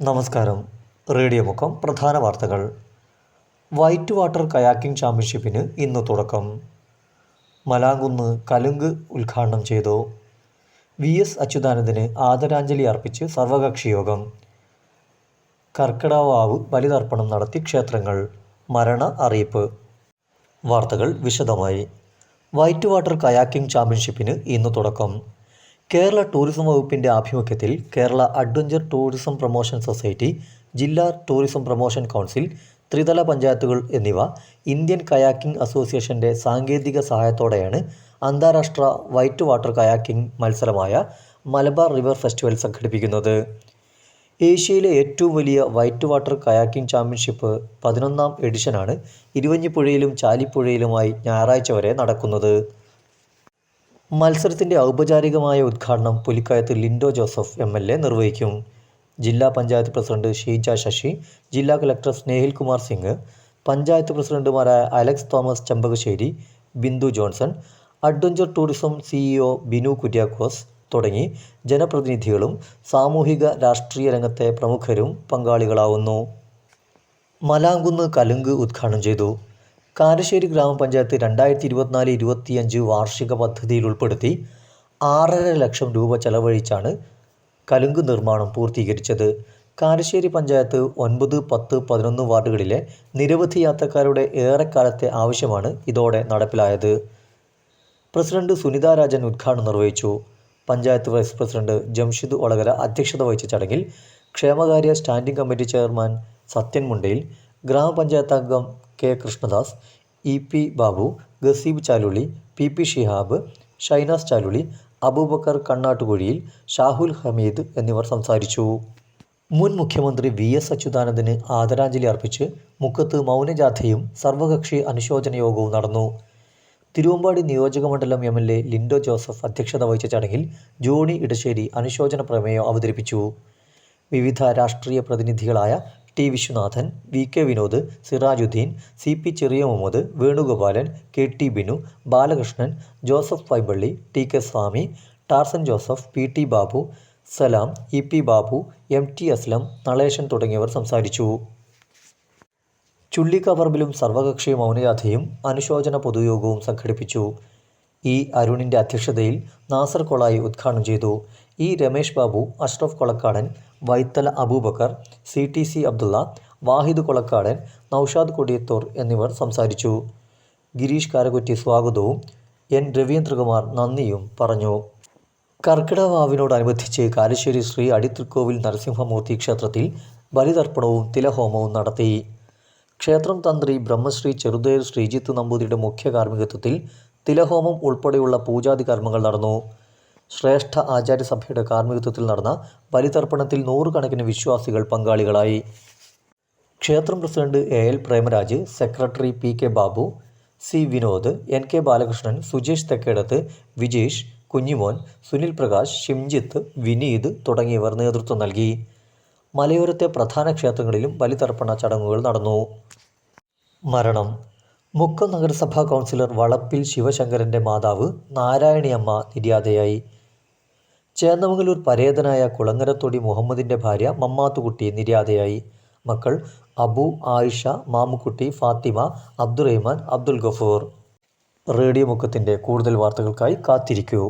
നമസ്കാരം. റേഡിയോ മുഖം പ്രധാന വാർത്തകൾ. വൈറ്റ് വാട്ടർ കയാക്കിംഗ് ചാമ്പ്യൻഷിപ്പിന് ഇന്ന് തുടക്കം. മലാങ്കുന്ന് കലുങ്ക് ഉദ്ഘാടനം ചെയ്തു. വി എസ് അച്യുതാനന്ദന് ആദരാഞ്ജലി അർപ്പിച്ച് സർവകക്ഷി യോഗം. കർക്കിടവാവ് ബലിതർപ്പണം നടത്തി ക്ഷേത്രങ്ങൾ. മരണ അറിയിപ്പ്. വാർത്തകൾ വിശദമായി. വൈറ്റ് വാട്ടർ കയാക്കിംഗ് ചാമ്പ്യൻഷിപ്പിന് ഇന്ന് തുടക്കം. കേരള ടൂറിസം വകുപ്പിന്റെ ആഭിമുഖ്യത്തിൽ Kerala adventure tourism promotion society ജില്ലാ ടൂറിസം പ്രൊമോഷൻ കൗൺസിൽ ത്രിതല പഞ്ചായത്തുകൾ എന്നിവ ഇന്ത്യൻ കയാക്കിംഗ് അസോസിയേഷന്റെ സാങ്കേതിക സഹായത്തോടെയാണ് അന്താരാഷ്ട്ര വൈറ്റ് വാട്ടർ കയാക്കിംഗ് മത്സരമായ മലബാർ റിവർ ഫെസ്റ്റിവൽ സംഘടിപ്പിക്കുന്നത്. ഏഷ്യയിലെ ഏറ്റവും വലിയ വൈറ്റ് വാട്ടർ കയാക്കിംഗ് ചാമ്പ്യൻഷിപ്പ് പതിനൊന്നാം എഡിഷനാണ് ഇരുവഞ്ഞിപ്പുഴയിലും ചാലിപ്പുഴയിലുമായി ഞായറാഴ്ച വരെ നടക്കുന്നത്. മത്സരത്തിന്റെ ഔപചാരികമായ ഉദ്ഘാടനം പുലിക്കയത്ത് Lindo Joseph M L A നിർവഹിക്കും. ജില്ലാ പഞ്ചായത്ത് പ്രസിഡന്റ് ഷീജ ശശി ജില്ലാ കളക്ടർ സ്നേഹിൽ കുമാർ സിംഗ് പഞ്ചായത്ത് പ്രസിഡന്റുമാരായ Alex Thomas Chembakassery Bindu Johnson adventure tourism CEO Binu Kuriakose തുടങ്ങി ജനപ്രതിനിധികളും സാമൂഹിക രാഷ്ട്രീയ രംഗത്തെ പ്രമുഖരും പങ്കാളികളാവുന്നു. മലാങ്കുന്ന് കലുങ്ക് ഉദ്ഘാടനം ചെയ്തു. കാരശ്ശേരി ഗ്രാമപഞ്ചായത്ത് രണ്ടായിരത്തി ഇരുപത്തിനാല് ഇരുപത്തിയഞ്ച് വാർഷിക പദ്ധതിയിൽ ഉൾപ്പെടുത്തി ആറര ലക്ഷം രൂപ ചെലവഴിച്ചാണ് കലുങ്ക് നിർമ്മാണം പൂർത്തീകരിച്ചത്. കാരശ്ശേരി പഞ്ചായത്ത് ഒൻപത് പത്ത് പതിനൊന്ന് വാർഡുകളിലെ നിരവധി യാത്രക്കാരുടെ ഏറെക്കാലത്തെ ആവശ്യമാണ് ഇതോടെ നടപ്പിലായത്. പ്രസിഡന്റ് സുനിത രാജൻ ഉദ്ഘാടനം നിർവഹിച്ചു. പഞ്ചായത്ത് വൈസ് പ്രസിഡന്റ് ജംഷിദ് ഒളകര അധ്യക്ഷത വഹിച്ച ചടങ്ങിൽ ക്ഷേമകാര്യ standing committee chairman Sathyan Mundayil gramapanchayat അംഗം K Krishnadas E P Babu Gazeeb Chaluli P P Shihab Shinas Chaluli Abubacker Kannattukuzhiyil Shahul Hameed എന്നിവർ സംസാരിച്ചു. മുൻ മുഖ്യമന്ത്രി വി എസ് അച്യുതാനന്ദന് ആദരാഞ്ജലി അർപ്പിച്ച് മുക്കത്ത് മൗനജാഥയും സർവകക്ഷി അനുശോചന യോഗവും നടന്നു. തിരുവമ്പാടി നിയോജകമണ്ഡലം M L A Linto Joseph അധ്യക്ഷത വഹിച്ച ചടങ്ങിൽ ജോണി ഇടശ്ശേരി അനുശോചന പ്രമേയം അവതരിപ്പിച്ചു. വിവിധ രാഷ്ട്രീയ പ്രതിനിധികളായ T. Viswanathan V. K. Vinod Sirajuddin C. P. Cheriya Muhammad Venugopalan K. T. Binu Balakrishnan Joseph Paimpally T. K. Swamy Tarzan Joseph P. T. Babu Salam E. P. Babu M. T. Aslam Nalesan തുടങ്ങിയവർ സംസാരിച്ചു. ചുള്ളിക്കവർബിലും സർവകക്ഷി മൗനയാഥയും അനുശോചന പൊതുയോഗവും സംഘടിപ്പിച്ചു. E. അരുണിന്റെ അധ്യക്ഷതയിൽ നാസർ കൊളായി ഉദ്ഘാടനം ചെയ്തു. E. Ramesh Babu Ashraf Kolakkadan Vaithala Abubacker C T C Abdulla Vahid Kolakkadan Naushad Kodiyathur എന്നിവർ സംസാരിച്ചു. ഗിരീഷ് കാരകുറ്റി സ്വാഗതവും എൻ. രവീന്ദ്രകുമാർ നന്ദിയും പറഞ്ഞു. കർക്കിടവാവിനോടനുബന്ധിച്ച് കാലശ്ശേരി ശ്രീ അടിത്തൃക്കോവിൽ നരസിംഹമൂർത്തി ക്ഷേത്രത്തിൽ ബലിതർപ്പണവും തിലഹോമവും നടത്തി. ക്ഷേത്രം തന്ത്രി ബ്രഹ്മശ്രീ ചെറുതേർ ശ്രീജിത്ത് നമ്പൂതിരിയുടെ മുഖ്യ കാർമ്മികത്വത്തിൽ തിലഹോമം ഉൾപ്പെടെയുള്ള പൂജാതി കർമ്മങ്ങൾ നടന്നു. ശ്രേഷ്ഠ ആചാര്യസഭയുടെ കാർമ്മികത്വത്തിൽ നടന്ന ബലിതർപ്പണത്തിൽ നൂറുകണക്കിന് വിശ്വാസികൾ പങ്കാളികളായി. ക്ഷേത്രം president A L Premaraj secretary P K Babu C Vinod N K Balakrishnan Sujesh Thekkedath Vijesh Kunhimon Sunil Prakash Shimjith Vineeth തുടങ്ങിയവർ നേതൃത്വം നൽകി. മലയോരത്തെ പ്രധാന ക്ഷേത്രങ്ങളിലും ബലിതർപ്പണ ചടങ്ങുകൾ നടന്നു. മരണം. മുക്കം നഗരസഭാ കൗൺസിലർ വളപ്പിൽ ശിവശങ്കരന്റെ മാതാവ് നാരായണിയമ്മ നിര്യാതയായി. ചേന്നമംഗലൂർ പരേതനായ കുളങ്ങരത്തൊടി മുഹമ്മദിന്റെ ഭാര്യ മമ്മാത്തുകുട്ടി നിര്യാതയായി. മക്കൾ അബു ആയിഷ മാമുക്കുട്ടി ഫാത്തിമ അബ്ദുറഹ്മാൻ അബ്ദുൽ ഗഫൂർ. റേഡിയോ മുക്കത്തിന്റെ കൂടുതൽ വാർത്തകൾക്കായി കാത്തിരിക്കൂ.